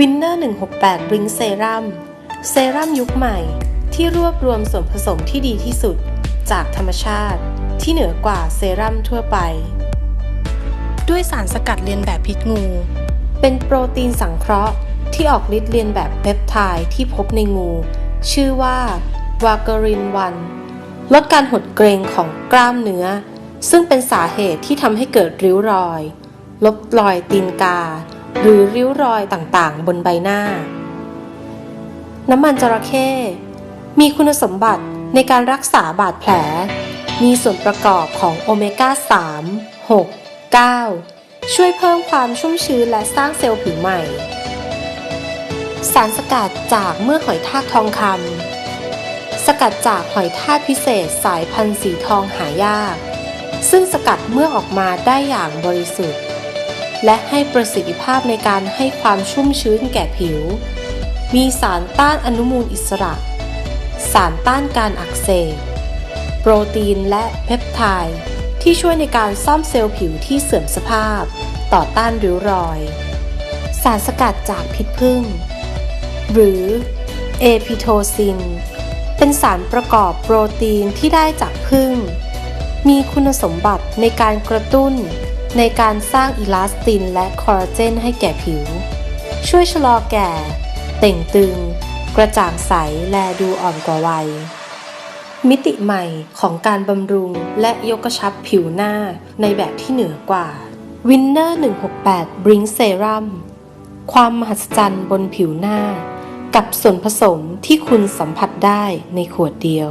Winner 168 Ring Serum เซรั่มยุคใหม่ที่รวบรวมส่วนผสมที่ดีที่สุด จากธรรมชาติที่เหนือกว่าเซรั่มทั่วไป ด้วยสารสกัดเรียนแบบพิษงู เป็นโปรตีนสังเคราะห์ที่ออกฤทธิ์เรียนแบบเปปไทด์ที่พบในงู ชื่อว่าวากรินวันลดการหดเกรงของกล้ามเนื้อ ซึ่งเป็นสาเหตุที่ทำให้เกิดริ้วรอย ลบรอยตีนกา หรือริ้วรอยต่างๆ บนใบหน้า น้ำมันจระเข้ มีคุณสมบัติในการรักษาบาดแผล มีส่วนประกอบของโอเมก้า 3 6 9 ช่วยเพิ่มความชุ่มชื้นและสร้างเซลล์ผิวใหม่ สารสกัดจากเมื่อหอยทากทองคำ สกัดจากหอยทากพิเศษสายพันธุ์สีทองหายาก ซึ่งสกัดเมื่อออกมาได้อย่างบริสุทธิ์ และให้ประสิทธิภาพในการให้ความชุ่มชื้นแก่ผิว มีสารต้านอนุมูลอิสระ สารต้านการอักเสบ โปรตีนและเพปไทด์ที่ช่วยในการซ่อมเซลล์ผิวที่เสื่อมสภาพ ต่อต้านริ้วรอย สารสกัดจากพิษผึ้ง หรือเอพิโทซิน เป็นสารประกอบโปรตีนที่ได้จากผึ้ง มีคุณสมบัติในการกระตุ้น ในการสร้างอิลาสตินและคอลลาเจนให้แก่ผิว ช่วยชะลอแก่ เต่งตึง กระจ่างใสและดูอ่อนกว่าวัย มิติใหม่ของการบำรุงและยกกระชับผิวหน้าในแบบที่เหนือกว่า Winner 168 Bring Serum ความมหัศจรรย์บนผิวหน้า กับส่วนผสมที่คุณสัมผัสได้ในขวดเดียว